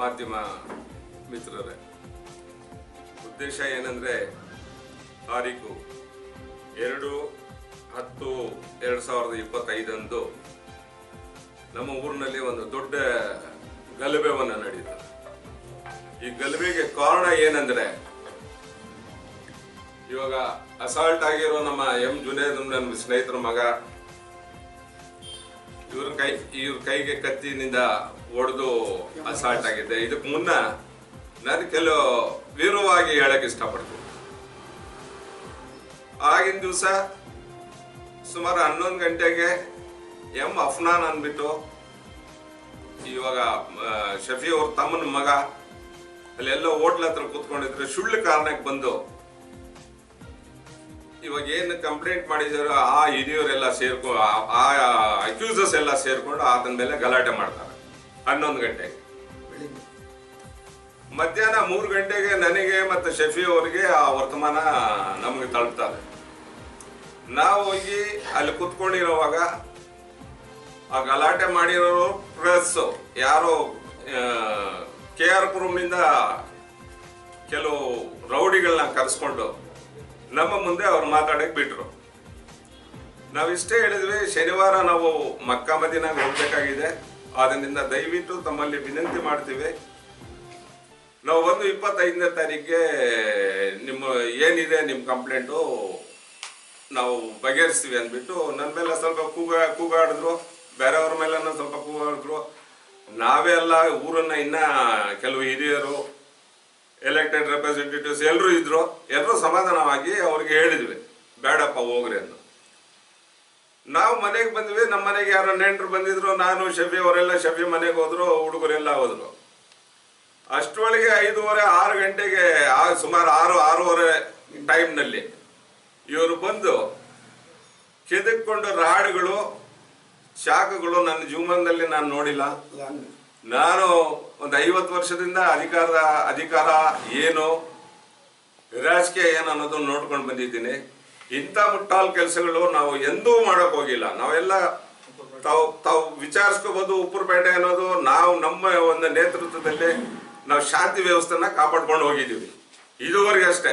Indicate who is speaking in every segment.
Speaker 1: ಮಾಧ್ಯಮ ಮಿತ್ರರೇ, ಉದ್ದೇಶ ಏನಂದ್ರೆ ತಾರೀಕು ಎರಡು ಹತ್ತು ಎರಡು ಸಾವಿರದ ಇಪ್ಪತ್ತೈದಂದು ನಮ್ಮ ಊರಿನಲ್ಲಿ ಒಂದು ದೊಡ್ಡ ಗಲಭೆವನ್ನು ನಡೀತು. ಈ ಗಲಭೆಗೆ ಕಾರಣ ಏನಂದ್ರೆ, ಇವಾಗ ಅಸಾಲ್ಟ್ ಆಗಿರೋ ನಮ್ಮ ಎಂ ಜುನೇದ್ ನನ್ನ ಸ್ನೇಹಿತರ ಮಗ, ಇವ್ರ ಕೈ, ಇವ್ರ ಕೈಗೆ ಕತ್ತಿನಿಂದ ಒಡೆದು ಅಸಾಲ್ಟ್ ಆಗಿದೆ. ಇದಕ್ಕೆ ಮುನ್ನ ನಾನು ಕೆಲವು ವಿವರವಾಗಿ ಹೇಳಕ್ ಇಷ್ಟಪಡ್ತೀನಿ. ಆಗಿನ ದಿವಸ ಸುಮಾರು ಹನ್ನೊಂದು ಗಂಟೆಗೆ ಎಂ ಅಫ್ನಾನ್ ಅಂದ್ಬಿಟ್ಟು ಇವಾಗ ಶಫಿ ಅವ್ರ ತಮ್ಮನ ಮಗ, ಅಲ್ಲೆಲ್ಲ ಹೋಟ್ಲ್ ಹತ್ರ ಕೂತ್ಕೊಂಡಿದ್ರೆ. ಸುಳ್ಳು ಕಾರಣಕ್ಕೆ ಬಂದು ಇವಾಗ ಏನು ಕಂಪ್ಲೇಂಟ್ ಮಾಡಿದಾರೋ ಆ ಹಿರಿಯವರೆಲ್ಲ ಸೇರ್ಕೊ, ಆ ಅಕ್ಯೂಸಸ್ ಎಲ್ಲ ಸೇರ್ಕೊಂಡು ಆತನ ಮೇಲೆ ಗಲಾಟೆ ಮಾಡ್ತಾರೆ. ಹನ್ನೊಂದು ಗಂಟೆಗೆ ಮಧ್ಯಾಹ್ನ ಮೂರು ಗಂಟೆಗೆ ನನಗೆ ಮತ್ತು ಶಫಿ ಅವರಿಗೆ ಆ ವರ್ತಮಾನ ನಮಗೆ ತಲುಪ್ತಾರೆ ನಾವು ಹೋಗಿ ಅಲ್ಲಿ ಕುತ್ಕೊಂಡಿರೋವಾಗ ಆ ಗಲಾಟೆ ಮಾಡಿರೋರು ಪ್ರೆಸ್ ಯಾರೋ ಕೆ ಆರ್ ಪುರಂನಿಂದ ಕೆಲವು ರೌಡಿಗಳನ್ನ ಕರೆಸ್ಕೊಂಡು ನಮ್ಮ ಮುಂದೆ ಅವ್ರು ಮಾತಾಡಕ್ಕೆ ಬಿಟ್ರು. ನಾವಿಷ್ಟೇ ಹೇಳಿದ್ವಿ ಶನಿವಾರ ನಾವು ಮಕ್ಕ ಮದಿನಾಗ ಹೋಗ್ಬೇಕಾಗಿದೆ. ಅದರಿಂದ ದಯವಿಟ್ಟು ತಮ್ಮಲ್ಲಿ ವಿನಂತಿ ಮಾಡ್ತೀವಿ. ನಾವು ಒಂದು ಇಪ್ಪತ್ತೈದನೇ ತಾರೀಕಿಗೆ ನಿಮ್ಮ ಏನಿದೆ ನಿಮ್ಮ ಕಂಪ್ಲೇಂಟು ನಾವು ಬಗೆಹರಿಸ್ತೀವಿ ಅಂದ್ಬಿಟ್ಟು ನನ್ನ ಮೇಲೆ ಸ್ವಲ್ಪ ಕೂಗ, ಕೂಗಾಡಿದ್ರು, ಬೇರೆಯವ್ರ ಮೇಲೆ ಸ್ವಲ್ಪ ಕೂಗಾಡಿದ್ರು. ನಾವೇ ಎಲ್ಲ ಊರನ್ನು ಇನ್ನೂ ಕೆಲವು ಹಿರಿಯರು ಎಲೆಕ್ಟೆಡ್ ರೆಪ್ರೆಸೆಂಟೇಟಿವ್ಸ್ ಎಲ್ಲರೂ ಇದ್ದರು ಎಲ್ಲರೂ ಸಮಾಧಾನವಾಗಿ ಅವ್ರಿಗೆ ಹೇಳಿದ್ವಿ, ಬೇಡಪ್ಪ, ಹೋಗ್ರಿ ಅಂತ ನಾವು ಮನೆಗೆ ಬಂದ್ವಿ, ನಮ್ಮ ಮನೆಗೆ ಯಾರೋ ನೆಂಟರು ಬಂದಿದ್ರು, ನಾನು ಶಫಿ ಅವರೆಲ್ಲ ಶಫಿ ಮನೆಗೆ ಹೋದ್ರು, ಹುಡುಗರೆಲ್ಲ ಹೋದ್ರು. ಅಷ್ಟೊಳಗೆ ಐದೂವರೆ, ಆರು ಗಂಟೆಗೆ ಸುಮಾರು ಆರು, ಆರೂವರೆ ಟೈಮ್ನಲ್ಲಿ ಇವರು ಬಂದು ಕೆದಕ್ಕೊಂಡು ರಾಡ್ಗಳು, ಶಾಖಗಳು ನನ್ನ ಜೀವನದಲ್ಲಿ ನಾನು ನೋಡಿಲ್ಲ. ನಾನು ಒಂದು ಐವತ್ತು ವರ್ಷದಿಂದ ಅಧಿಕಾರದ, ಅಧಿಕಾರ ಏನು, ರಾಜಕೀಯ ಏನು ಅನ್ನೋದನ್ನು ನೋಡ್ಕೊಂಡು ಬಂದಿದ್ದೀನಿ. ಇಂಥ ಮುಟ್ಟಾಲ್ ಕೆಲಸಗಳು ನಾವು ಎಂದೂ ಮಾಡಕ್ ಹೋಗಿಲ್ಲ. ನಾವೆಲ್ಲ ತಾವು ತಾವು ವಿಚಾರಿಸ್ಕೋಬಹುದು ಉಪ್ಪುರಪೇಟೆ ಅನ್ನೋದು ನಾವು ನಮ್ಮ ಒಂದು ನೇತೃತ್ವದಲ್ಲಿ ನಾವು ಶಾಂತಿ ವ್ಯವಸ್ಥೆನ ಕಾಪಾಡ್ಕೊಂಡು ಹೋಗಿದ್ದೀವಿ. ಇದುವರೆಗೆ ಅಷ್ಟೇ.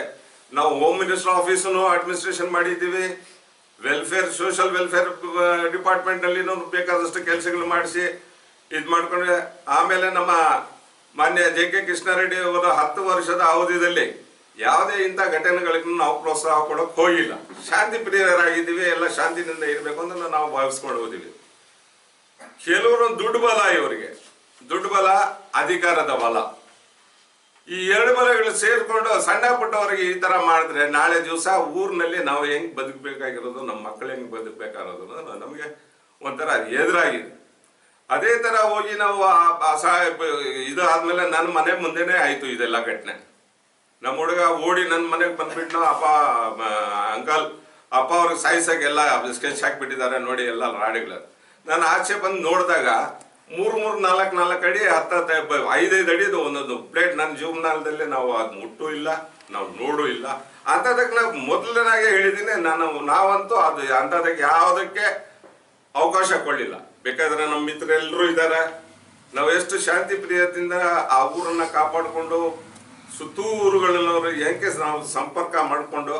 Speaker 1: ನಾವು ಹೋಮ್ ಮಿನಿಸ್ಟರ್ ಆಫೀಸನ್ನು ಅಡ್ಮಿನಿಸ್ಟ್ರೇಷನ್ ಮಾಡಿದ್ದೀವಿ. ವೆಲ್ಫೇರ್ ಸೋಷಿಯಲ್ ವೆಲ್ಫೇರ್ ಡಿಪಾರ್ಟ್ಮೆಂಟ್ ಅಲ್ಲಿ ಬೇಕಾದಷ್ಟು ಕೆಲಸಗಳು ಮಾಡಿಸಿ ಇದು ಮಾಡ್ಕೊಂಡ್ರೆ ಆಮೇಲೆ ನಮ್ಮ ಮಾನ್ಯ ಜೆ ಕೆ ಕೃಷ್ಣಾರೆಡ್ಡಿ ಅವರ ಹತ್ತು ವರ್ಷದ ಅವಧಿಯಲ್ಲಿ ಯಾವುದೇ ಇಂಥ ಘಟನೆಗಳಿಗೂ ನಾವು ಪ್ರೋತ್ಸಾಹ ಕೊಡೋಕೆ ಹೋಗಿಲ್ಲ. ಶಾಂತಿ ಪ್ರಿಯರಾಗಿದ್ದೀವಿ, ಎಲ್ಲ ಶಾಂತಿನಿಂದ ಇರಬೇಕು ಅಂತ ನಾವು ಭಾವಿಸ್ಕೊಂಡು ಹೋದಿವಿ. ಕೆಲವರು ದುಡ್ಡು ಬಲ ಇವರಿಗೆ. ದುಡ್ಡು ಬಲ, ಅಧಿಕಾರದ ಬಲ. ಈ ಎರಡು ಬಲಗಳು ಸೇರಿಕೊಂಡು ಸಣ್ಣ ಪುಟ್ಟವರಿಗೆ ಈ ತರ ಮಾಡಿದ್ರೆ ನಾಳೆ ದಿವಸ ಊರಿನಲ್ಲಿ ನಾವು ಹೆಂಗ್ ಬದುಕಬೇಕಾಗಿರೋದು, ನಮ್ಮ ಮಕ್ಕಳು ಹೆಂಗ್ ಬದುಕಬೇಕಾಗಿರೋದು ನಮಗೆ ಒಂಥರ ಎದುರಾಗಿದೆ. ಅದೇ ತರ ಹೋಗಿ ನಾವು ಇದು ಆದ್ಮೇಲೆ ನನ್ನ ಮನೆ ಮುಂದೆನೆ ಆಯ್ತು ಇದೆಲ್ಲ ಘಟನೆ. ನಮ್ಮ ಹುಡುಗ ಓಡಿ ನನ್ನ ಮನೆಗೆ ಬಂದ್ಬಿಟ್ಟು ಅಪ್ಪ ಅಂಕಲ್, ಅಪ್ಪ ಅವ್ರಿಗೆ ಎಲ್ಲ ಸ್ಕೆಚ್ ಹಾಕಿಬಿಟ್ಟಿದ್ದಾರೆ ನೋಡಿ ಎಲ್ಲ ರಾಡಿಗಳು. ನಾನು ಆಚೆ ಬಂದು ನೋಡಿದಾಗ ಮೂರು ಮೂರು, ನಾಲ್ಕು ನಾಲ್ಕು ಅಡಿ, ಹತ್ತ ಐದೈದು ಅಡಿದು ಒಂದೊಂದು ಪ್ಲೇಟ್ ನನ್ನ ಜೀವನದಲ್ಲಿ ನಾವು ಅದು ಮುಟ್ಟು ಇಲ್ಲ, ನಾವು ನೋಡು ಇಲ್ಲ. ಅಂಥದಕ್ಕೆ ನಾವು ಮೊದಲನಾಗೆ ಹೇಳಿದ್ದೀನಿ ನಾನು, ನಾವಂತೂ ಅದು ಅಂಥದಕ್ಕೆ ಯಾವುದಕ್ಕೆ ಅವಕಾಶ ಕೊಡಲಿಲ್ಲ. ಬೇಕಾದ್ರೆ ನಮ್ಮ ಮಿತ್ರರೆಲ್ಲರೂ ಇದ್ದಾರೆ ನಾವು ಎಷ್ಟು ಶಾಂತಿ ಪ್ರಿಯದಿಂದ ಆ ಊರನ್ನ ಕಾಪಾಡಿಕೊಂಡು ಸುತ್ತೂರುಗಳನ್ನವರು ಹೆಂಗೆ ನಾವು ಸಂಪರ್ಕ ಮಾಡಿಕೊಂಡು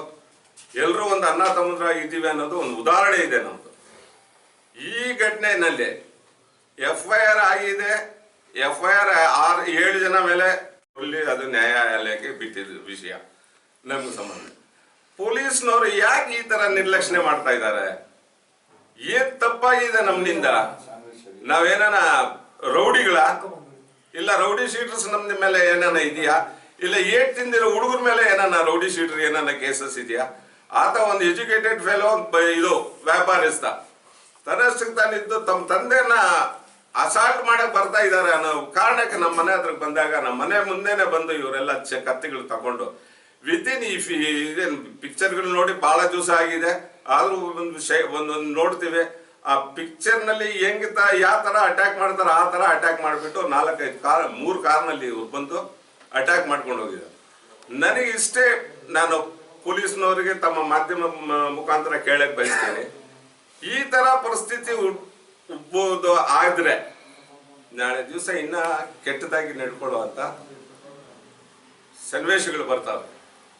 Speaker 1: ಎಲ್ಲರೂ ಒಂದು ಅನ್ನ ತಮ್ಮದ್ರ ಇದ್ದೀವಿ ಅನ್ನೋದು ಒಂದು ಉದಾಹರಣೆ ಇದೆ ನಮ್ಮದು ಈ ಘಟನೆಯಲ್ಲಿ ಎಫ್ ಐ ಆರ್ ಆಗಿದೆ. ಎಫ್ ಐ ಆರ್ ಆರು ಏಳು ಜನ ಮೇಲೆ ಅಲ್ಲಿ ಅದು ನ್ಯಾಯಾಲಯಕ್ಕೆ ಬಿಟ್ಟಿದ್ದು ವಿಷಯ. ನಮ್ಗೆ ಸಂಬಂಧ. ಪೊಲೀಸ್ನವರು ಯಾಕೆ ಈ ತರ ನಿರ್ಲಕ್ಷಣೆ ಮಾಡ್ತಾ ಇದ್ದಾರೆ? ಏನ್ ತಪ್ಪಾಗಿದೆ ನಮ್ಮಿಂದ ನಾವೇನ ರೌಡಿಗಳ? ಇಲ್ಲ, ರೌಡಿ ಶೀಟರ್ಸ್ ನಮ್ದ ಮೇಲೆ ಏನಾನ ಇದೆಯಾ? ಇಲ್ಲ, ಏಟ್ ತಿಂದಿರೋ ಹುಡುಗರ ಮೇಲೆ ಏನನ್ನ ರೌಡಿ ಶೀಟರ್ ಏನನ್ನ ಕೇಸಸ್ ಇದೆಯಾ? ಆತ ಒಂದು ಎಜುಕೇಟೆಡ್ ಫೆಲೋ ಇದು ವ್ಯಾಪಾರಿಸ್ತ ತನ್ನಷ್ಟಕ್ಕೆ ತಾನಿದ್ದು ತಮ್ಮ ತಂದೆನ ಅಸಾಲ್ಟ್ ಮಾಡಕ್ ಬರ್ತಾ ಇದ್ದಾರೆ ಅನ್ನೋ ಕಾರಣಕ್ಕೆ ನಮ್ಮ ಮನೆ ಹತ್ರಕ್ಕೆ ಬಂದಾಗ, ನಮ್ಮ ಮನೆ ಮುಂದೆನೆ ಬಂದು ಇವರೆಲ್ಲ ಕತ್ತಿಗಳು ತಗೊಂಡು ವಿತಿನ್ ಈ ಇದೇನು ಪಿಕ್ಚರ್ಗಳು ನೋಡಿ ಬಹಳ ದಿವಸ ಆಗಿದೆ. ಆದ್ರೂ ಒಂದು ಶೈ, ಒಂದೊಂದು ನೋಡ್ತೀವಿ. ಆ ಪಿಕ್ಚರ್ನಲ್ಲಿ ಹೆಂಗ್ ತ ಯಾವ ತರ ಅಟ್ಯಾಕ್ ಮಾಡ್ತಾರ ಆ ತರ ಅಟ್ಯಾಕ್ ಮಾಡಿಬಿಟ್ಟು ನಾಲ್ಕೈದು ಕಾರ್ ಮೂರು ಕಾರ್ನಲ್ಲಿ ಇವ್ರು ಬಂದು ಅಟ್ಯಾಕ್ ಮಾಡ್ಕೊಂಡು ಹೋಗಿದ್ದಾರೆ. ನನಗೆ ಇಷ್ಟೇ ನಾನು ಪೊಲೀಸ್ನವರಿಗೆ ತಮ್ಮ ಮಾಧ್ಯಮ ಮುಖಾಂತರ ಕೇಳಕ್ ಬಯಸ್ತೇನೆ. ಈ ತರ ಪರಿಸ್ಥಿತಿ ಉಬ್ಬೋದು ಆದ್ರೆ ನಾಳೆ ದಿವಸ ಇನ್ನ ಕೆಟ್ಟದಾಗಿ ನಡ್ಕೊಳ್ಳುವಂತ ಸನ್ನಿವೇಶಗಳು ಬರ್ತಾವೆ.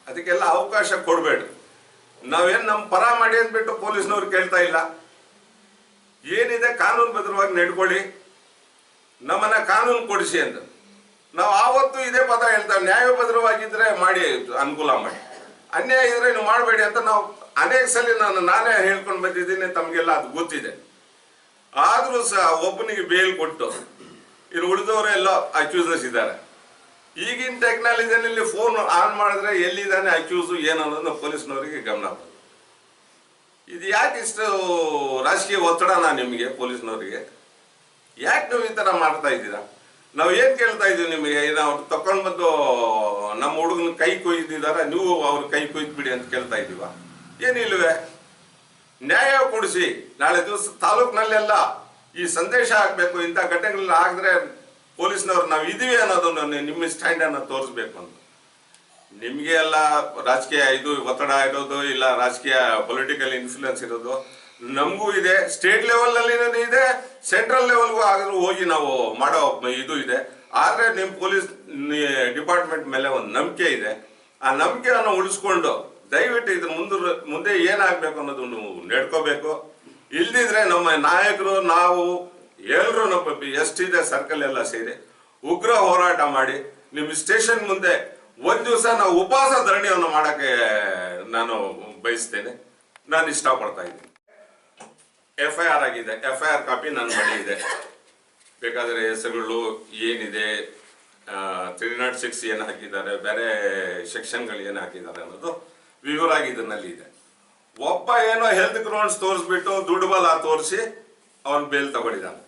Speaker 1: ಅದಕ್ಕೆಲ್ಲ ಅವಕಾಶ ಕೊಡಬೇಡ್ರಿ. ನಾವೇನು ನಮ್ಮ ಪರ ಮಾಡಿ ಅಂದ್ಬಿಟ್ಟು ಪೊಲೀಸ್ನವ್ರು ಕೇಳ್ತಾ ಇಲ್ಲ. ಏನಿದೆ ಕಾನೂನು ಬದ್ಧವಾಗಿ ನಡ್ಕೊಳ್ಳಿ. ನಮ್ಮನ್ನ ಕಾನೂನು ಕೊಡಿಸಿ ಅಂತ ನಾವು ಆವತ್ತು ಇದೇ ಪದ ಹೇಳ್ತೇವೆ ನ್ಯಾಯಬದ್ಧವಾಗಿದ್ರೆ ಮಾಡಿ, ಅನುಕೂಲ ಮಾಡಿ. ಅನ್ಯಾಯ ಇದ್ರೆ ನೀವು ಮಾಡಬೇಡಿ ಅಂತ ನಾವು ಅನೇಕ ಸಲ ನಾನು ನಾನೇ ಹೇಳ್ಕೊಂಡು ಬಂದಿದ್ದೀನಿ, ತಮಗೆಲ್ಲ ಅದು ಗೊತ್ತಿದೆ. ಆದರೂ ಸಹ ಒಬ್ಬನಿಗೆ ಬೇಲ್ ಕೊಟ್ಟು ಇನ್ನು ಉಳಿದವರೆಲ್ಲ ಅಕ್ಯೂಸಸ್ ಇದ್ದಾರೆ. ಈಗಿನ ಟೆಕ್ನಾಲಜಿನಲ್ಲಿ ಫೋನ್ ಆನ್ ಮಾಡಿದ್ರೆ ಎಲ್ಲಿದ್ದಾನೆ ಅಕ್ಯೂಸು ಏನು ಅನ್ನೋದು ಪೊಲೀಸ್ನವರಿಗೆ ಗಮನ. ಇದು ಯಾಕೆ ಇಷ್ಟು ರಾಜಕೀಯ ಒತ್ತಡನ ನಿಮಗೆ ಪೊಲೀಸ್ನವರಿಗೆ? ಯಾಕೆ ನೀವು ಈ ಥರ ಮಾಡ್ತಾ ಇದ್ದೀರಾ? ನಾವು ಏನು ಕೇಳ್ತಾ ಇದೀವಿ ನಿಮಗೆ? ಅವ್ರು ತಕೊಂಡು ಬಂದು ನಮ್ಮ ಹುಡುಗನ ಕೈ ಕೊಯ್ದಿದಾರ? ನೀವು ಅವ್ರ ಕೈ ಕೊಯ್ದ್ಬಿಡಿ ಅಂತ ಕೇಳ್ತಾ ಇದ್ದೀವ? ಏನಿಲ್ವೇ ನ್ಯಾಯ ಕೊಡಿಸಿ, ನಾಳೆ ದಿವಸ ತಾಲೂಕಿನಲ್ಲೆಲ್ಲ ಈ ಸಂದೇಶ ಹಾಕಬೇಕು, ಇಂಥ ಘಟನೆಗಳನ್ನ ಹಾಕಿದ್ರೆ ಪೊಲೀಸ್ನವ್ರು ನಾವು ಇದೀವಿ ಅನ್ನೋದನ್ನ ನಿಮ್ಮ ಸ್ಟ್ಯಾಂಡನ್ನು ತೋರಿಸ್ಬೇಕು ಅಂತ. ನಿಮಗೆ ಎಲ್ಲ ರಾಜಕೀಯ ಇದು ಒತ್ತಡ ಇರೋದು, ಇಲ್ಲ ರಾಜಕೀಯ ಪೊಲಿಟಿಕಲ್ ಇನ್ಫ್ಲೂಯೆನ್ಸ್ ಇರೋದು ನಮಗೂ ಇದೆ. ಸ್ಟೇಟ್ ಲೆವೆಲ್ನಲ್ಲಿ ಇದೆ. ಸೆಂಟ್ರಲ್ ಲೆವೆಲ್ಗೂ ಆದ್ರೂ ಹೋಗಿ ನಾವು ಮಾಡೋ ಇದು ಇದೆ. ಆದರೆ ನಿಮ್ಮ ಪೊಲೀಸ್ ಡಿಪಾರ್ಟ್ಮೆಂಟ್ ಮೇಲೆ ಒಂದು ನಂಬಿಕೆ ಇದೆ. ಆ ನಂಬಿಕೆಯನ್ನು ಉಳಿಸ್ಕೊಂಡು ದಯವಿಟ್ಟು ಇದ್ರ ಮುಂದೆ ಮುಂದೆ ಏನಾಗಬೇಕು ಅನ್ನೋದು ನೆಡ್ಕೋಬೇಕು. ನಡ್ಕೋಬೇಕು ಇಲ್ದಿದ್ರೆ ನಮ್ಮ ನಾಯಕರು, ನಾವು ಎಲ್ಲರೂ ನಮ್ಮ ಎಷ್ಟಿದೆ ಸರ್ಕಲ್ ಎಲ್ಲ ಸೇರಿ ಉಗ್ರ ಹೋರಾಟ ಮಾಡಿ ನಿಮ್ಮ ಸ್ಟೇಷನ್ ಮುಂದೆ ಒಂದು ದಿವಸ ನಾವು ಉಪವಾಸ ಧರಣಿಯನ್ನು ಮಾಡಕ್ಕೆ ನಾನು ಬಯಸ್ತೇನೆ. ನಾನು ಇಷ್ಟಪಡ್ತಾ ಇದ್ದೀನಿ. ಎಫ್ ಐ ಆರ್ ಆಗಿದೆ. ಎಫ್ ಐ ಆರ್ ಕಾಪಿ ನನ್ನ ಬಳಿ ಇದೆ. ಬೇಕಾದರೆ ಹೆಸರುಗಳು ಏನಿದೆ ತ್ರೀ ನಾಟ್ ಸಿಕ್ಸ್ ಏನು ಹಾಕಿದ್ದಾರೆ, ಬೇರೆ ಸೆಕ್ಷನ್ಗಳು ಏನು ಹಾಕಿದ್ದಾರೆ ಅನ್ನೋದು ವಿವರಾಗಿ ಇದನ್ನಲ್ಲಿ ಇದೆ. ಒಬ್ಬ ಏನೋ ಹೆಲ್ತ್ ಗ್ರೌಂಡ್ಸ್ ತೋರಿಸ್ಬಿಟ್ಟು ದುಡ್ಡು ಬಲ ತೋರಿಸಿ ಅವನ್ ಬೇಲ್ ತಗೊಂಡಿದ್ದಾನೆ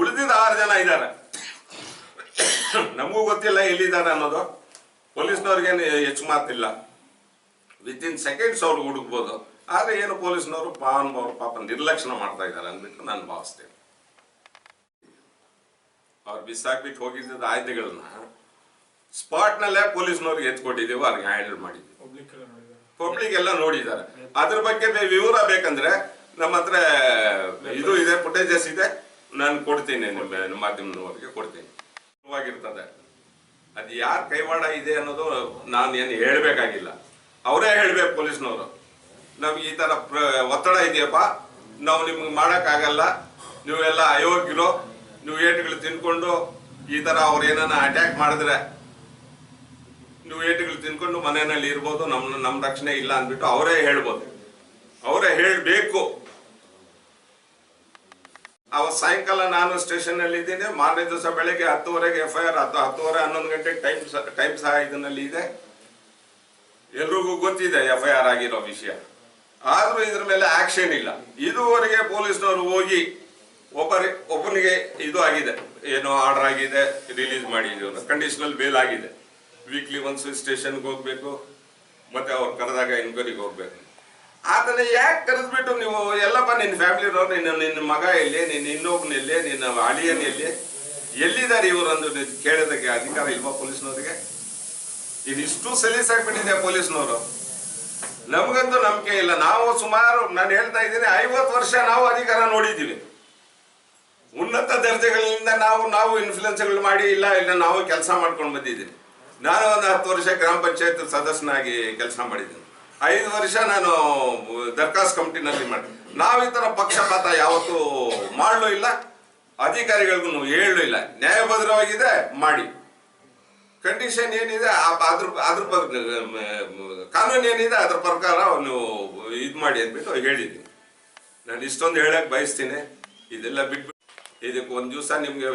Speaker 1: ಉಳಿದಿದ್ದ ಆರು ಜನ ಇದ್ದಾರೆ. ನಮಗೂ ಗೊತ್ತಿಲ್ಲ ಎಲ್ಲಿದ್ದಾರೆ ಅನ್ನೋದು. ಪೊಲೀಸ್ನವ್ರಿಗೇನು ಹೆಚ್ಚು ಮಾತಿಲ್ಲ. ವಿತ್ ಇನ್ ಸೆಕೆಂಡ್ಸ್ ಅವ್ರಿಗೆ ಹುಡುಕ್ಬೋದು. ಆದರೆ ಏನು ಪೊಲೀಸ್ನವರು? ಪಾನ್ ಅವ್ರು ಪಾಪ ನಿರ್ಲಕ್ಷ್ಯ ಮಾಡ್ತಾ ಇದ್ದಾರೆ ಅಂದ್ಬಿಟ್ಟು ನಾನು ಭಾವಿಸ್ತೇನೆ. ಅವ್ರು ಬಿಸಾಕ್ಬಿಟ್ಟು ಹೋಗಿದ್ದ ಸ್ಪಾಟ್ ಸ್ಪಾಟ್ನಲ್ಲೇ ಪೊಲೀಸ್ನವ್ರಿಗೆ ಎತ್ಕೊಟ್ಟಿದ್ದೀವಿ ಅವ್ರಿಗೆ ಹ್ಯಾಂಡಲ್ ಮಾಡಿದ್ವಿ
Speaker 2: ಪಬ್ಲಿಕ್ ಎಲ್ಲ ನೋಡಿದ್ದಾರೆ.
Speaker 1: ಅದ್ರ ಬಗ್ಗೆ ವಿವರ ಬೇಕಂದ್ರೆ ನಮ್ಮ ಹತ್ರ ಇದು ಇದೆ ಫುಟೇಜಸ್ ಇದೆ. ನಾನು ಕೊಡ್ತೀನಿ ನಿಮ್ಮ ನಿಮ್ಮ ಮಾಧ್ಯಮದವರಿಗೆ ಕೊಡ್ತೀನಿ. ಆಗಿರ್ತದೆ ಅದು ಯಾರ ಕೈವಾಡ ಇದೆ ಅನ್ನೋದು ನಾನು ಏನು ಹೇಳಬೇಕಾಗಿಲ್ಲ. ಅವರೇ ಹೇಳ್ಬೇಕು ಪೊಲೀಸ್ನವರು. ನಮ್ಗೆ ಈ ಥರ ಪ್ರ- ಒತ್ತಡ ಇದೆಯಪ್ಪ. ನಾವು ನಿಮ್ಗೆ ಮಾಡೋಕ್ಕಾಗಲ್ಲ. ನೀವೆಲ್ಲ ಅಯೋಗ್ಯರು. ನೀವು ಏಟುಗಳು ತಿನ್ಕೊಂಡು ಈ ಥರ ಅವ್ರು ಏನನ್ನ ಅಟ್ಯಾಕ್ ಮಾಡಿದ್ರೆ ನೀವು ಏಟುಗಳು ತಿನ್ಕೊಂಡು ಮನೆಯಲ್ಲಿ ಇರ್ಬೋದು. ನಮ್ಮ ನಮ್ಮ ರಕ್ಷಣೆ ಇಲ್ಲ ಅಂದ್ಬಿಟ್ಟು ಅವರೇ ಹೇಳ್ಬೋದು. ಅವರೇ ಹೇಳಬೇಕು. ಅವ ಸಾಯಂಕಾಲ ನಾನು ಸ್ಟೇಷನ್ ಅಲ್ಲಿ ಇದ್ದೀನಿ. ಮಾರನೇ ದಿವಸ ಬೆಳಗ್ಗೆ ಹತ್ತುವರೆಗೆ ಎಫ್ ಐ ಆರ್ ಹತ್ತು, ಹತ್ತುವರೆ, ಹನ್ನೊಂದು ಗಂಟೆ ಟೈಮ್ ಟೈಮ್ ಸಹ ಇದನ್ನಲ್ಲಿ ಇದೆ. ಎಲ್ರಿಗೂ ಗೊತ್ತಿದೆ ಎಫ್ ಐ ಆರ್ ಆಗಿರೋ ವಿಷಯ. ಆದ್ರೂ ಇದ್ರ ಮೇಲೆ ಆಕ್ಷನ್ ಇಲ್ಲ. ಇದುವರೆಗೆ ಪೊಲೀಸ್ನವರು ಹೋಗಿ ಒಬ್ಬರಿ, ಒಬ್ಬನಿಗೆ ಇದು ಆಗಿದೆ. ಏನೋ ಆರ್ಡರ್ ಆಗಿದೆ ರಿಲೀಸ್ ಮಾಡಿದ್ದೀವಿ ಕಂಡೀಷನಲ್ ಬೇಲ್ ಆಗಿದೆ. ವೀಕ್ಲಿ ಒನ್ಸ್ ಸ್ಟೇಷನ್ಗೆ ಹೋಗ್ಬೇಕು, ಮತ್ತೆ ಅವ್ರು ಕರೆದಾಗ ಎನ್ಕ್ವೈರಿಗೆ ಹೋಗ್ಬೇಕು. ಆತನ ಯಾಕೆ ಕರೆದ್ಬಿಟ್ಟು ನೀವು ಎಲ್ಲಪ್ಪ ನಿನ್ನ ಫ್ಯಾಮಿಲಿನವ್ರು ನಿನ್ನ ನಿನ್ನ ಮಗ ಎಲ್ಲಿ, ನಿನ್ನ ಇನ್ನೊಬ್ಬನ ಇಲ್ಲಿ ನಿನ್ನ ಅಳಿಯನ್ ಎಲ್ಲಿ, ಎಲ್ಲಿದ್ದಾರೆ ಇವರಂದು ಕೇಳೋದಕ್ಕೆ ಅಧಿಕಾರ ಇಲ್ವಾ ಪೊಲೀಸ್ನವರಿಗೆ? ಇದಿಷ್ಟು ಸಲೀಸಾಗ್ಬಿಟ್ಟಿದೆ ಪೊಲೀಸ್ನವರು. ನಮಗಂತೂ ನಂಬಿಕೆ ಇಲ್ಲ. ನಾವು ಸುಮಾರು, ನಾನು ಹೇಳ್ತಾ ಇದ್ದೀನಿ, ಐವತ್ತು ವರ್ಷ ನಾವು ಅಧಿಕಾರ ನೋಡಿದ್ದೀವಿ. ಉನ್ನತ ದರ್ಜೆಗಳಿಂದ ನಾವು ನಾವು ಇನ್ಫ್ಲುಯೆನ್ಸ್ಗಳು ಮಾಡಿ ಇಲ್ಲ ಇಲ್ಲ ನಾವು ಕೆಲಸ ಮಾಡ್ಕೊಂಡು ಬಂದಿದ್ದೀನಿ ನಾನು ಒಂದು ಹತ್ತು ವರ್ಷ ಗ್ರಾಮ ಪಂಚಾಯತ್ ಸದಸ್ಯನಾಗಿ ಕೆಲಸ ಮಾಡಿದ್ದೀನಿ. ಐದು ವರ್ಷ ನಾನು ದರ್ಖಾಸ್ ಕಮಿಟಿನಲ್ಲಿ ಮಾಡಿ ನಾವು ಈ ಥರ ಪಕ್ಷಪಾತ ಯಾವತ್ತೂ ಮಾಡಲೂ ಇಲ್ಲ, ಅಧಿಕಾರಿಗಳಿಗೂ ಹೇಳಲೂ ಇಲ್ಲ. ನ್ಯಾಯಬದ್ಧವಾಗಿದೆ ಮಾಡಿ. ಕಂಡೀಷನ್ ಏನಿದೆ ಅದ್ರ ಅದ್ರ ಕಾನೂನು ಏನಿದೆ, ಅದ್ರ ಪ್ರಕಾರ ಅವನು ಇದು ಮಾಡಿ ಅಂದ್ಬಿಟ್ಟು ಹೇಳಿದ್ದೀನಿ ನಾನು ಇಷ್ಟೊಂದು ಹೇಳಕ್ ಬಯಸ್ತೀನಿ. ಇದೆಲ್ಲ ಬಿಟ್ಬಿಟ್ಟು ಇದಕ್ಕೆ ಒಂದು ದಿವಸ ನಿಮಗೆ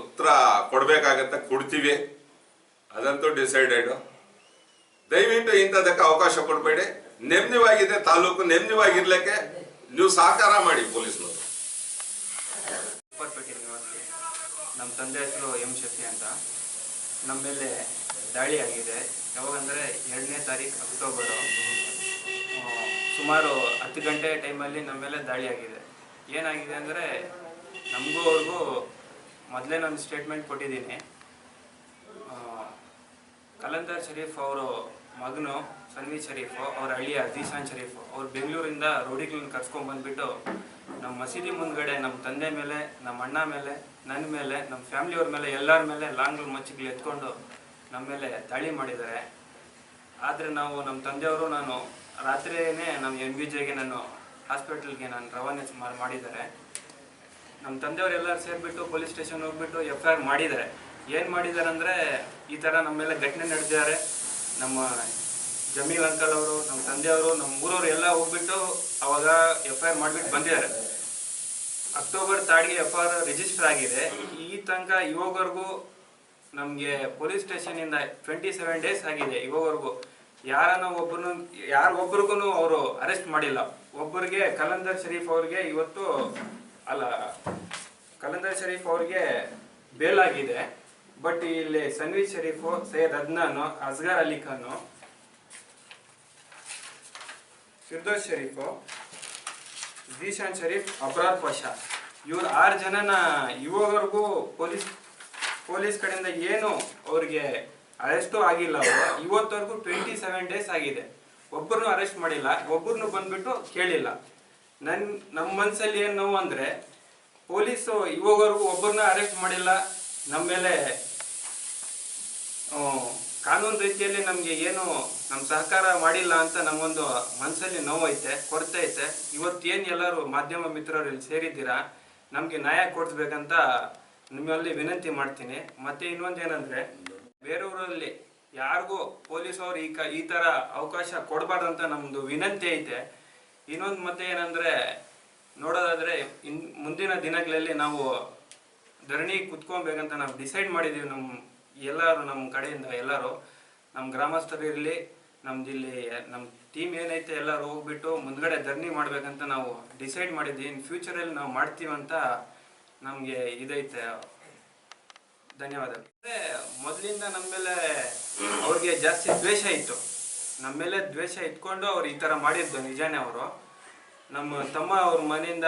Speaker 1: ಉತ್ತರ ಕೊಡಬೇಕಾಗತ್ತೆ, ಕೊಡ್ತೀವಿ. ಅದಂತೂ ಡಿಸೈಡೆಡ್ ದಯವಿಟ್ಟು ಇಂಥದಕ್ಕೆ ಅವಕಾಶ ಕೊಡಬೇಡಿ. ನೆಮ್ಮದಿವಾಗಿದೆ, ತಾಲೂಕು ನೆಮ್ಮದಿವಾಗಿರ್ಲಿಕ್ಕೆ ನೀವು ಸಹಕಾರ ಮಾಡಿ ಪೊಲೀಸ್ನವರು.
Speaker 3: ನಮ್ಮ ತಂದೆ ಹೆಸರು ಎಂ ಶೆಟ್ಟಿ ಅಂತ. ನಮ್ಮ ಮೇಲೆ ದಾಳಿ ಆಗಿದೆ. ಯಾವಾಗಂದರೆ ಎರಡನೇ ತಾರೀಕು ಅಕ್ಟೋಬರು. ಸುಮಾರು ಹತ್ತು ಗಂಟೆ ಟೈಮಲ್ಲಿ ನಮ್ಮ ಮೇಲೆ ದಾಳಿ ಆಗಿದೆ. ಏನಾಗಿದೆ ಅಂದರೆ ನಮಗೂ ಅವ್ರಿಗೂ ಮೊದಲೇ ನಾನು ಸ್ಟೇಟ್ಮೆಂಟ್ ಕೊಟ್ಟಿದ್ದೀನಿ. ಕಲಂದರ್ ಶರೀಫ್ ಅವರು ಮಗನು ಸನ್ವಿ ಶರೀಫು, ಅವ್ರ ಹಳ್ಳಿಯ ಜೀಶಾನ್ ಶರೀಫು, ಅವ್ರು ಬೆಂಗಳೂರಿಂದ ರೋಡಿಗಳನ್ನ ಕರ್ಸ್ಕೊಂಡ್ ಬಂದ್ಬಿಟ್ಟು ನಮ್ಮ ಮಸೀದಿ ಮುಂದ್ಗಡೆ ನಮ್ಮ ತಂದೆ ಮೇಲೆ, ನಮ್ಮ ಅಣ್ಣ ಮೇಲೆ ನನ್ನ ಮೇಲೆ, ನಮ್ಮ ಫ್ಯಾಮಿಲಿಯವ್ರ ಮೇಲೆ, ಎಲ್ಲರ ಮೇಲೆ ಲಾಂಗ್ ಮಚ್ಚಿಗಳು ಎತ್ಕೊಂಡು ನಮ್ಮ ಮೇಲೆ ದಾಳಿ ಮಾಡಿದ್ದಾರೆ. ಆದರೆ ನಾವು ನಮ್ಮ ತಂದೆಯವರು ನಾನು ರಾತ್ರಿಯೇ ನಮ್ಮ ಎನ್ ಬಿ ಜೆಗೆ ನಾನು ಹಾಸ್ಪಿಟಲ್ಗೆ ನಾನು ರವಾನೆ ಸುಮಾರು ಮಾಡಿದ್ದಾರೆ. ನಮ್ಮ ತಂದೆಯವರೆಲ್ಲರೂ ಸೇರಿಬಿಟ್ಟು ಪೊಲೀಸ್ ಸ್ಟೇಷನ್ ಹೋಗ್ಬಿಟ್ಟು ಎಫ್ ಐ ಆರ್ ಮಾಡಿದ್ದಾರೆ. ಏನು ಮಾಡಿದ್ದಾರೆ ಅಂದರೆ ಈ ಥರ ನಮ್ಮ ಮೇಲೆ ಘಟನೆ ನಡೆದಿದ್ದಾರೆ. ನಮ್ಮ ಜಮೀಲ್ ಅಂಕಲ್ ಅವರು ನಮ್ಮ ತಂದೆಯವರು ನಮ್ಮ ಊರವರು ಎಲ್ಲ ಹೋಗ್ಬಿಟ್ಟು ಅವಾಗ ಎಫ್ ಐ ಆರ್ ಮಾಡಿಬಿಟ್ಟು ಬಂದಿದ್ದಾರೆ. ಅಕ್ಟೋಬರ್ ತಾಡಿಗೆ ಎಫ್ ಆರ್ ರಿಜಿಸ್ಟರ್ ಆಗಿದೆ. ಈ ತನಕ ಇವಾಗವರೆಗೂ ನಮಗೆ ಪೊಲೀಸ್ ಸ್ಟೇಷನಿಂದ ಟ್ವೆಂಟಿ ಸೆವೆನ್ ಡೇಸ್ ಆಗಿದೆ ಇವಾಗವರೆಗೂ. ಯಾರನ್ನ ಒಬ್ಬರು ಯಾರು ಒಬ್ರಿಗೂ ಅವರು ಅರೆಸ್ಟ್ ಮಾಡಿಲ್ಲ. ಒಬ್ಬರಿಗೆ ಕಲಂದರ್ ಶರೀಫ್ ಅವ್ರಿಗೆ ಇವತ್ತು, ಅಲ್ಲ ಕಲಂದರ್ ಶರೀಫ್ ಅವ್ರಿಗೆ ಬೇಲ್ ಆಗಿದೆ. ಬಟ್ ಇಲ್ಲಿ ಸನ್ವೀರ್ ಶರೀಫು, ಸೈಯದ್ ಅದ್ನಾನು, ಅಸ್ಗರ್ ಅಲಿ ಖಾನು ಫಿರ್ದೋಸ್ ಶರೀಫು ಜೀಶಾನ್ ಶರೀಫ್, ಅಬ್ರಾರ್ ಪಶಾ ಇವ್ರು ಆರು ಜನನ ಇವಾಗವರೆಗೂ ಪೊಲೀಸ್ ಪೊಲೀಸ್ ಕಡೆಯಿಂದ ಏನು ಅವ್ರಿಗೆ ಅರೆಸ್ಟು ಆಗಿಲ್ಲ ಇವತ್ತವರೆಗೂ ಟ್ವೆಂಟಿ ಸೆವೆನ್ ಡೇಸ್ ಆಗಿದೆ. ಒಬ್ಬರನ್ನು ಅರೆಸ್ಟ್ ಮಾಡಿಲ್ಲ ಒಬ್ಬರನ್ನು ಬಂದ್ಬಿಟ್ಟು ಕೇಳಿಲ್ಲ. ನನ್ ನಮ್ಮ ಮನಸ್ಸಲ್ಲಿ ಏನು ನೋವು ಅಂದರೆ, ಪೊಲೀಸು ಇವಾಗವರೆಗೂ ಒಬ್ಬರನ್ನ ಅರೆಸ್ಟ್ ಮಾಡಿಲ್ಲ ನಮ್ಮ ಮೇಲೆ ಕಾನೂನು ರೀತಿಯಲ್ಲಿ ನಮಗೆ ಏನು ನಮ್ಮ ಸಹಕಾರ ಮಾಡಿಲ್ಲ ಅಂತ ನಮಗೊಂದು ಮನಸ್ಸಲ್ಲಿ ನೋವೈತೆ ಕೊರತೆ ಐತೆ ಇವತ್ತು ಏನು ಎಲ್ಲರೂ ಮಾಧ್ಯಮ ಮಿತ್ರರು ಇಲ್ಲಿ ಸೇರಿದ್ದೀರಾ? ನಮಗೆ ನ್ಯಾಯ ಕೊಡಿಸ್ಬೇಕಂತ ನಿಮ್ಮಲ್ಲಿ ವಿನಂತಿ ಮಾಡ್ತೀನಿ. ಮತ್ತೆ ಇನ್ನೊಂದು ಏನಂದ್ರೆ ಬೇರೆಯವರಲ್ಲಿ ಯಾರಿಗೂ ಪೊಲೀಸ್ ಅವ್ರು ಈ ಕ, ಈ ಥರ ಅವಕಾಶ ಕೊಡಬಾರ್ದಂತ ನಮ್ಮದು ವಿನಂತಿ ಐತೆ. ಇನ್ನೊಂದು ಮತ್ತೆ ಏನಂದ್ರೆ, ನೋಡೋದಾದರೆ ಇನ್, ಮುಂದಿನ ದಿನಗಳಲ್ಲಿ ನಾವು ಧರಣಿ ಕುತ್ಕೊಬೇಕಂತ ನಾವು ಡಿಸೈಡ್ ಮಾಡಿದ್ದೀವಿ ನಮ್ಮ ಎಲ್ಲರೂ ನಮ್ಮ ಕಡೆಯಿಂದ ಎಲ್ಲರೂ ನಮ್ಮ ಗ್ರಾಮಸ್ಥರು ಇರಲಿ ನಮ್ದು ಇಲ್ಲಿ ನಮ್ಮ ಟೀಮ್ ಏನೈತೆ ಎಲ್ಲರೂ ಹೋಗ್ಬಿಟ್ಟು ಮುಂದ್ಗಡೆ ಜರ್ನಿ ಮಾಡ್ಬೇಕಂತ ನಾವು ಡಿಸೈಡ್ ಮಾಡಿದ್ವಿ. ಇನ್ ಫ್ಯೂಚರಲ್ಲಿ ನಾವು ಮಾಡ್ತೀವಂತ ನಮಗೆ ಇದೈತೆ. ಧನ್ಯವಾದ ಮೊದಲಿಂದ ನಮ್ಮ ಮೇಲೆ ಅವ್ರಿಗೆ ಜಾಸ್ತಿ ದ್ವೇಷ ಇತ್ತು. ನಮ್ಮ ಮೇಲೆ ದ್ವೇಷ ಇಟ್ಕೊಂಡು ಅವ್ರು ಈ ಥರ ಮಾಡಿದ್ದು ನಿಜಾನೇ ಅವರು. ನಮ್ಮ ತಮ್ಮ ಅವ್ರ ಮನೆಯಿಂದ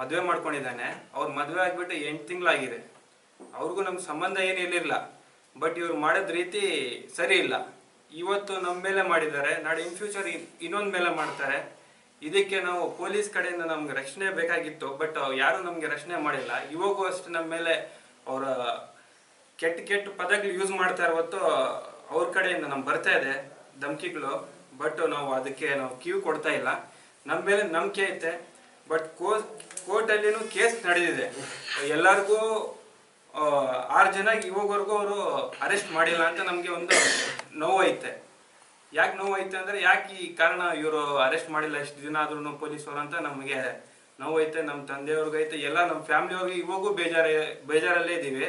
Speaker 3: ಮದುವೆ ಮಾಡ್ಕೊಂಡಿದ್ದಾನೆ. ಅವ್ರ ಮದುವೆ ಆಗಿಬಿಟ್ಟು ಎಂಟು ತಿಂಗಳಾಗಿದೆ. ಅವ್ರಿಗೂ ನಮ್ಗೆ ಸಂಬಂಧ ಏನು ಏನಿರಲಿಲ್ಲ. ಬಟ್ ಇವ್ರು ಮಾಡಿದ ರೀತಿ ಸರಿ ಇಲ್ಲ. ಇವತ್ತು ನಮ್ಮ ಮೇಲೆ ಮಾಡಿದ್ದಾರೆ, ನಾಳೆ ಇನ್ ಫ್ಯೂಚರ್ ಇನ್ನೊಂದು ಮೇಲೆ ಮಾಡ್ತಾರೆ. ಇದಕ್ಕೆ ನಾವು ಪೊಲೀಸ್ ಕಡೆಯಿಂದ ನಮ್ಗೆ ರಕ್ಷಣೆ ಬೇಕಾಗಿತ್ತು ಬಟ್ ಯಾರು ನಮಗೆ ರಕ್ಷಣೆ ಮಾಡಿಲ್ಲ. ಇವಾಗೂ ಅಷ್ಟು ನಮ್ಮ ಮೇಲೆ ಅವರ ಕೆಟ್ಟ ಕೆಟ್ಟ ಪದಗಳು ಯೂಸ್ ಮಾಡ್ತಾರೆ ಹೊತ್ತು ಅವ್ರ ಕಡೆಯಿಂದ ನಮ್ಗೆ ಬರ್ತಾ ಇದೆ ಧಮಕಿಗಳು. ಬಟ್ ನಾವು ಅದಕ್ಕೆ ನಾವು ಕಿವಿ ಕೊಡ್ತಾ ಇಲ್ಲ. ನಮ್ಮ ಮೇಲೆ ನಂಬಿಕೆ ಐತೆ. ಬಟ್ ಕೋರ್ಟ್, ಕೋರ್ಟಲ್ಲಿನೂ ಕೇಸ್ ನಡೆದಿದೆ. ಎಲ್ಲರಿಗೂ ಆರು ಜನ ಇವಾಗವರೆಗೂ ಅವರು ಅರೆಸ್ಟ್ ಮಾಡಿಲ್ಲ ಅಂತ ನಮಗೆ ಒಂದು ನೋವೈತೆ. ಯಾಕೆ ನೋವೈತೆ ಅಂದರೆ ಯಾಕೆ ಈ ಕಾರಣ ಇವರು ಅರೆಸ್ಟ್ ಮಾಡಿಲ್ಲ ಎಷ್ಟು ದಿನ ಆದ್ರೂ ಪೊಲೀಸರು ಅಂತ ನಮಗೆ ನೋವೈತೆ ನಮ್ಮ ತಂದೆಯವ್ರಿಗೈತೆ, ಎಲ್ಲ ನಮ್ಮ ಫ್ಯಾಮಿಲಿಯವ್ರಿಗೆ ಇವಾಗೂ ಬೇಜಾರ, ಬೇಜಾರಲ್ಲೇ ಇದ್ದೀವಿ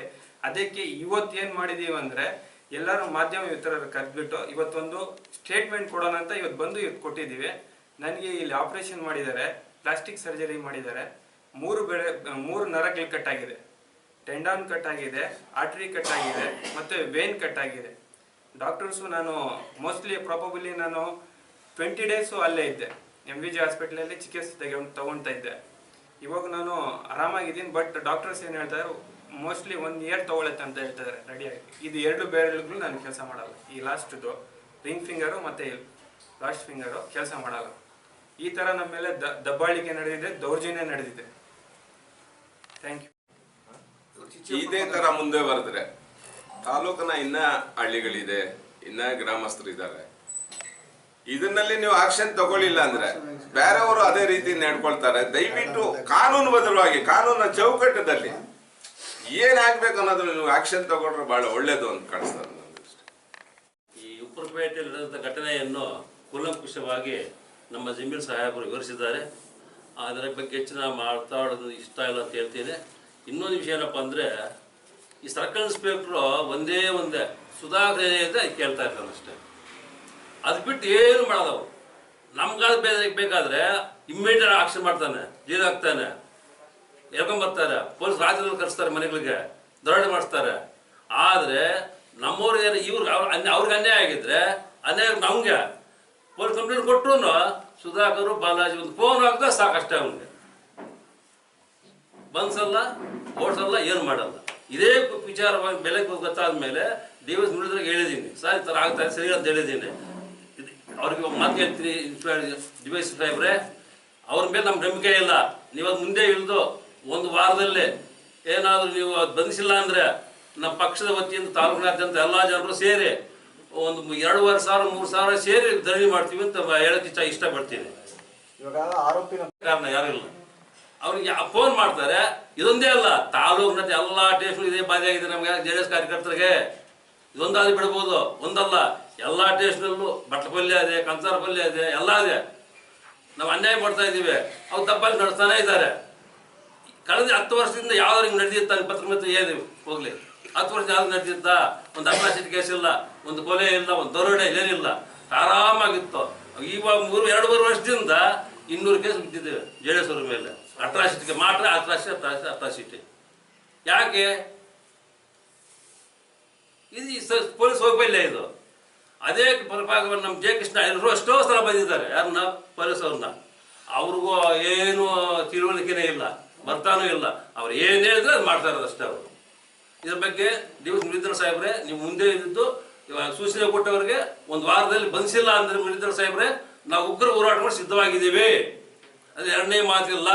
Speaker 3: ಅದಕ್ಕೆ ಇವತ್ತು ಏನು ಮಾಡಿದ್ದೀವಿ ಅಂದರೆ ಎಲ್ಲರೂ ಮಾಧ್ಯಮ ಮಿತ್ರರು ಕರೆದ್ಬಿಟ್ಟು ಇವತ್ತೊಂದು ಸ್ಟೇಟ್ಮೆಂಟ್ ಕೊಡೋಣ ಅಂತ ಇವತ್ತು ಬಂದು ಇವತ್ತು ಕೊಟ್ಟಿದ್ದೀವಿ ನನಗೆ ಇಲ್ಲಿ ಆಪರೇಷನ್ ಮಾಡಿದ್ದಾರೆ ಪ್ಲಾಸ್ಟಿಕ್ ಸರ್ಜರಿ ಮಾಡಿದ್ದಾರೆ. ಮೂರು ಬೆಳೆ, ಮೂರು ನರಗಳು ಕಟ್ ಆಗಿದೆ. ಟೆಂಡಾನ್ ಕಟ್ ಆಗಿದೆ ಆರ್ಟ್ರಿ ಕಟ್ ಆಗಿದೆ, ಮತ್ತೆ ವೇನ್ ಕಟ್ ಆಗಿದೆ. ಡಾಕ್ಟರ್ಸು ನಾನು ಮೋಸ್ಟ್ಲಿ ಪ್ರಾಬಬಲಿ ನಾನು ಟ್ವೆಂಟಿ ಡೇಸು ಅಲ್ಲೇ ಇದ್ದೆ. ಎಂ ವಿ ಜಿ ಹಾಸ್ಪಿಟ್ಲಲ್ಲಿ ಚಿಕಿತ್ಸೆ ತಗೊಂಡು ತಗೊಳ್ತಾ ಇದ್ದೆ. ಇವಾಗ ನಾನು ಆರಾಮಾಗಿದ್ದೀನಿ ಬಟ್ ಡಾಕ್ಟರ್ಸ್ ಏನು ಹೇಳ್ತಾರೆ ಮೋಸ್ಟ್ಲಿ ಒನ್ ಇಯರ್ ತಗೊಳತ್ತೆ ಅಂತ ಹೇಳ್ತಾರೆ ರೆಡಿಯಾಗಿ ಇದು ಎರಡು ಬೇರೆಗಳು ನಾನು ಕೆಲಸ ಮಾಡಲ್ಲ. ಈ ಲಾಸ್ಟ್ದು ರಿಂಗ್ ಫಿಂಗರು ಮತ್ತು ಲಾಸ್ಟ್ ಫಿಂಗರು ಕೆಲಸ ಮಾಡಲ್ಲ. ಈ ಥರ ನಮ್ಮ ಮೇಲೆ ದಬ್ಬಾಳಿಕೆ ನಡೆದಿದೆ, ದೌರ್ಜನ್ಯ ನಡೆದಿದೆ. ಥ್ಯಾಂಕ್ ಯು
Speaker 1: ಇದೇ ತರ ಮುಂದೆ ಬರೆದ್ರೆ ತಾಲೂಕನ ಇನ್ನ ಹಳ್ಳಿಗಳಿದೆ, ಇನ್ನ ಗ್ರಾಮಸ್ಥರಿದ್ದಾರೆ ಇದನ್ನಲ್ಲಿ ನೀವು ಆಕ್ಷನ್ ತಗೊಳ್ಳಿಲ್ಲ ಅಂದ್ರೆ ಬೇರೆಯವರು ಅದೇ ರೀತಿ ನಡ್ಕೊಳ್ತಾರೆ. ದಯವಿಟ್ಟು ಕಾನೂನುಬದ್ಧವಾಗಿ ಕಾನೂನ ಚೌಕಟ್ಟದಲ್ಲಿ ಏನಾಗ್ಬೇಕು ಅನ್ನೋದನ್ನ ನೀವು ಆಕ್ಷನ್ ತಗೊಂಡ್ರೆ ಬಹಳ ಒಳ್ಳೇದು ಅಂತ ಕಾಣಿಸ್ತಾರೆ.
Speaker 2: ಈ ಉಪ್ಪರಪೇಟೆಯಲ್ಲಿ ನಡೆದ ಘಟನೆಯನ್ನು ಕೂಲಂಕುಷವಾಗಿ ನಮ್ಮ ಜಮೀಲ್ ಸಾಹೇಬರು ವಿವರಿಸಿದ್ದಾರೆ. ಅದರ ಬಗ್ಗೆ ಹೆಚ್ಚಿನ ಮಾತಾಡೋದು ಇಷ್ಟ ಇಲ್ಲ ಅಂತ ಹೇಳ್ತೀನಿ. ಇನ್ನೊಂದು ವಿಷಯ ಏನಪ್ಪ ಅಂದರೆ, ಈ ಸರ್ಕಲ್ ಇನ್ಸ್ಪೆಕ್ಟ್ರು ಒಂದೇ ಒಂದೇ ಸುಧಾಕರ್ ಅಂತ ಕೇಳ್ತಾ ಇರ್ತಾನೆ ಅಷ್ಟೇ. ಅದು ಬಿಟ್ಟು ಏನು ಮಾಡೋದವು ನಮ್ಗಾದ ಬೇಕಾದ್ರೆ ಇಮ್ಮಿಡಿಯೇಟ್ ಆಕ್ಷನ್ ಮಾಡ್ತಾನೆ ಜೀರ್ ಹಾಕ್ತಾನೆ ಎಳ್ಕೊಂಬರ್ತಾರೆ ಪೊಲೀಸ್ ರಾಜ್ಯದಲ್ಲಿ ಕರೆಸ್ತಾರೆ ಮನೆಗಳಿಗೆ, ದರೋಡೆ ಮಾಡಿಸ್ತಾರೆ. ಆದರೆ ನಮ್ಮವ್ರಿಗೆ ಇವ್ರಿಗೆ ಅವ್ರ ಅನ್ಯ, ಅವ್ರಿಗೆ ಅನ್ಯಾಯ ಆಗಿದ್ರೆ ಅನ್ಯಾಯ ನಮ್ಗೆ. ಪೊಲೀಸ್ ಕಂಪ್ಲೇಂಟ್ ಕೊಟ್ಟರು ಸುಧಾಕರ್, ಬಾಲಾಜಿ ಒಂದು ಫೋನ್ ಹಾಕಿದ್ರೆ ಸಾಕಷ್ಟೇ ಅವ್ನಿಗೆ. ಬನ್ಸಲ್ಲ ಓಡ್ಸಲ್ಲ ಏನು ಮಾಡಲ್ಲ. ಇದೇ ವಿಚಾರವಾಗಿ ಬೆಲೆ ಗೊತ್ತಾದ ಮೇಲೆ ದೇವಸ್ ಮುರಳೀಧರ್ಗೆ ಹೇಳಿದ್ದೀನಿ. ಸರ್ ಈ ಥರ ಸರಿ ಅಂತ ಹೇಳಿದ್ದೀನಿ. ಅವ್ರಿಗೆ ಮಾತು ಹೇಳ್ತೀನಿ ಎಸ್ ಸಾಹೇಬ್ರೆ ಅವ್ರ ಮೇಲೆ ನಮ್ಮ ನಂಬಿಕೆ ಇಲ್ಲ. ನೀವು ಅದು ಮುಂದೆ ಇಳಿದು ಒಂದು ವಾರದಲ್ಲಿ ಏನಾದರೂ ನೀವು ಅದು ಬಂಧಿಸಿಲ್ಲ ಅಂದರೆ ನಮ್ಮ ಪಕ್ಷದ ವತಿಯಿಂದ ತಾಲೂಕಿನಾದ್ಯಂತ ಎಲ್ಲ ಜನರು ಸೇರಿ ಒಂದು ಎರಡೂವರೆ ಸಾವಿರ ಮೂರು ಸಾವಿರ ಸೇರಿ ಧರಣಿ ಮಾಡ್ತೀವಿ ಅಂತ ಹೇಳಕ್ಕೆ ಇಷ್ಟ ಇಷ್ಟಪಡ್ತೀನಿ.
Speaker 4: ಇವಾಗ ಆರೋಪಿನ
Speaker 2: ಕಾರಣ ಯಾರು ಇಲ್ಲ. ಅವ್ರಿಗೆ ಫೋನ್ ಮಾಡ್ತಾರೆ, ಇದೊಂದೇ ಅಲ್ಲ ತಾಲೂಕಿನಲ್ಲಿ ಎಲ್ಲ ಟೇಸ್ಟ್ ಇದೇ ಬಾಧೆ ಆಗಿದೆ ನಮಗೆ, ಜೆ ಡಿ ಎಸ್ ಕಾರ್ಯಕರ್ತರಿಗೆ. ಇದೊಂದಾದ್ರೂ ಬಿಡ್ಬೋದು, ಒಂದಲ್ಲ, ಎಲ್ಲ ಟೇಸ್ಟ್ನಲ್ಲೂ ಬಟ್ಲ ಪಲ್ಯ ಇದೆ ಕಂಸಾರ ಪಲ್ಯ ಇದೆ, ಎಲ್ಲ ಇದೆ. ನಾವು ಅನ್ಯಾಯ ಮಾಡ್ತಾ ಇದ್ದೀವಿ, ಅವ್ರು ತಪ್ಪಾಗಿ ನಡೆಸ್ತಾನೆ ಇದ್ದಾರೆ. ಕಳೆದ ಹತ್ತು ವರ್ಷದಿಂದ ಯಾವ್ದಾರು ಹಿಂಗೆ ನಡೆದಿತ್ತ ಪತ್ರ ಮತ್ತೆ ಏನು ಹೋಗ್ಲಿ. ಹತ್ತು ವರ್ಷ ಯಾವ್ದು ನಡೆದಿತ್ತ? ಒಂದು ಅಪ್ರಾಸಿಟ್ ಕೇಸ್ ಇಲ್ಲ, ಒಂದು ಕೊಲೆ ಇಲ್ಲ, ಒಂದು ದರೋಡೆ ಏನಿಲ್ಲ. ಆರಾಮಾಗಿತ್ತು. ಇವಾಗ ಮೂರು ಎರಡು ಮೂರು ವರ್ಷದಿಂದ ಇನ್ನೂರು ಕೇಸ್ ಬಿದ್ದಿದ್ದೇವೆ ಜೆ ಡಿ ಅವ್ರ ಮೇಲೆ. ಅಟ್ರಾಸಿಟಿಗೆ ಮಾತ್ರ ಅಟ್ರಾಸಿಟಿ ಅಟ್ರಾಸಿಟಿ ಅಟ್ರಾಸಿಟಿ ಯಾಕೆ? ಇದು ಪೊಲೀಸ್ ವೈಫಲ್ಯ ಇದು. ಅದೇ ಪರಭಾಗವನ್ನು ನಮ್ಮ ಜೆ ಕೃಷ್ಣ ಎಲ್ಲರೂ ಅಷ್ಟೋ ಸಲ ಬಂದಿದ್ದಾರೆ. ಯಾರನ್ನ? ಪೊಲೀಸ್ ಅವ್ರನ್ನ. ಅವ್ರಿಗೂ ಏನು ತಿಳುವಳಿಕೆನೇ ಇಲ್ಲ, ಬರ್ತಾನೂ ಇಲ್ಲ. ಅವ್ರು ಏನು ಹೇಳಿದ್ರೆ ಅದು ಮಾಡ್ತಾ ಇರೋದು ಅಷ್ಟೇ ಅವರು. ಇದ್ರ ಬಗ್ಗೆ ಡಿ ಎಸ್ ಸಾಹೇಬ್ರೆ, ನೀವು ಮುಂದೆ ಇದ್ದು ಇವಾಗ ಸೂಚನೆ ಕೊಟ್ಟವರಿಗೆ ಒಂದು ವಾರದಲ್ಲಿ ಬಂದಿಲ್ಲ ಅಂದ್ರೆ ಮುರಳೀಧರ ಸಾಹೇಬ್ರೆ, ನಾವು ಉಗ್ರ ಹೋರಾಟ ಮಾಡಿ ಸಿದ್ಧವಾಗಿದ್ದೀವಿ. ಅದು ಎರಡನೇ ಮಾತಿಲ್ಲ.